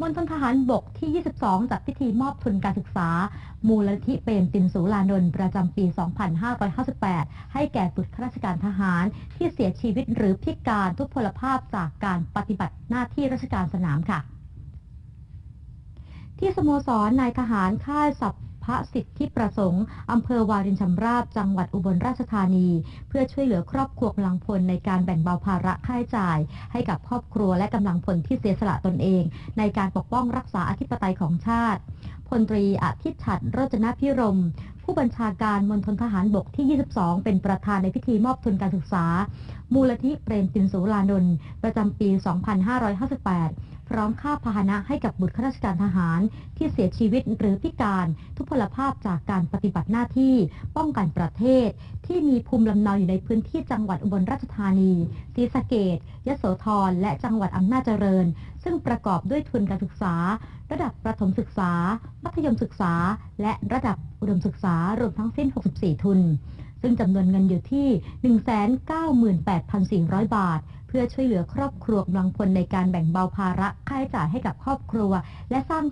มณฑลทหารบกที่ 22 จัดพิธีมอบทุนการศึกษา มูลนิธิเปรมตินสุรานนท์ประจำปี 2558 ให้แก่บุตรข้าราชการทหาร ที่เสียชีวิตหรือพิการทุพพลภาพจากการปฏิบัติหน้าที่ราชการสนามค่ะ ที่สโมสรนายทหารค่ายสั พพสิทธิประสงค์อำเภอวารินชำราบจังหวัดอุบลราชธานี เพื่อช่วยเหลือครอบครัวกำลังพลในการแบ่งเบาภาระค่าใช้จ่าย ให้กับครอบครัวและกำลังพลที่เสียสละตนเอง ในการปกป้องรักษาอธิปไตยของชาติพลตรีอาทิตย์ฉัดรจนพิรม ผู้บัญชาการมณฑลทหารบกที่ 22 เป็นประธานในพิธีมอบทุนการศึกษา มูลนิธิเปรมตินสุรานนท์ประจำปี 2558 พร้อมค่าพาหนะให้กับบุตรข้าราชการทหาร ที่เสียชีวิตหรือพิการทุพพลภาพจากการปฏิบัติหน้าที่ ป้องกันประเทศ ที่มีภูมิลำเนาอยู่ในพื้นที่จังหวัดอุบลราชธานีศรีสะเกดยโสธรและจังหวัดอำนาจเจริญ ซึ่งประกอบด้วยทุนการศึกษา ระดับประถมศึกษา มัธยมศึกษา และระดับอุดมศึกษารวมทั้งสิ้น 64 ทุน ซึ่งจำนวนเงินอยู่ที่ 198,400 บาท เพื่อช่วยเหลือครอบครัวกำลังพลในการแบ่งเบาภาระค่าใช้จ่ายให้กับครอบครัว และสร้าง